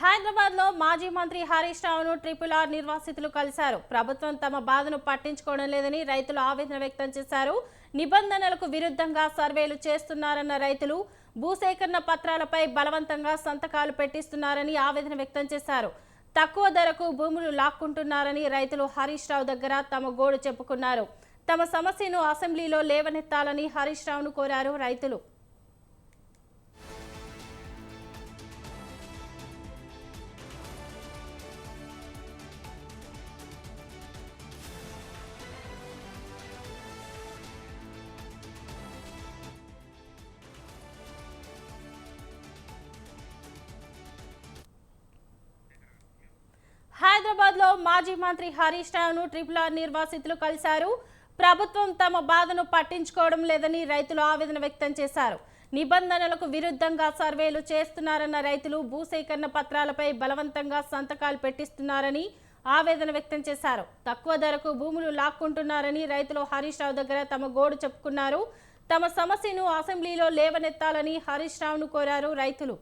హైదరాబాద్లో మాజీ మంత్రి హరీష్ రావును ట్రిపుల్ ఆర్ నిర్వాసితులు కలిశారు. ప్రభుత్వం తమ బాధను పట్టించుకోవడం లేదని రైతులు ఆవేదన వ్యక్తం చేశారు. నిబంధనలకు విరుద్ధంగా సర్వేలు చేస్తున్నారన్న రైతులు భూసేకరణ పత్రాలపై బలవంతంగా సంతకాలు పెట్టిస్తున్నారని ఆవేదన వ్యక్తం చేశారు. తక్కువ ధరకు భూములు లాక్కుంటున్నారని రైతులు హరీష్ రావు దగ్గర తమ గోడు చెప్పుకున్నారు. తమ సమస్యను అసెంబ్లీలో లేవనెత్తాలని హరీష్ రావును కోరారు రైతులు. హైదరాబాద్ మాజీ మంత్రి హరీష్ రావును ట్రిపుల్ ఆర్ నిర్వాసితులు కలిశారు. ప్రభుత్వం తమ బాధను పట్టించుకోవడం లేదని రైతులు ఆవేదన వ్యక్తం చేశారు. నిబంధనలకు విరుద్ధంగా సర్వేలు చేస్తున్నారన్న రైతులు భూసేకరణ పత్రాలపై బలవంతంగా సంతకాలు పెట్టిస్తున్నారని ఆవేదన వ్యక్తం చేశారు. తక్కువ ధరకు భూములు లాక్కుంటున్నారని రైతులు హరీష్ రావు దగ్గర తమ గోడు చెప్పుకున్నారు. తమ సమస్యను అసెంబ్లీలో లేవనెత్తాలని హరీష్ రావును కోరారు రైతులు.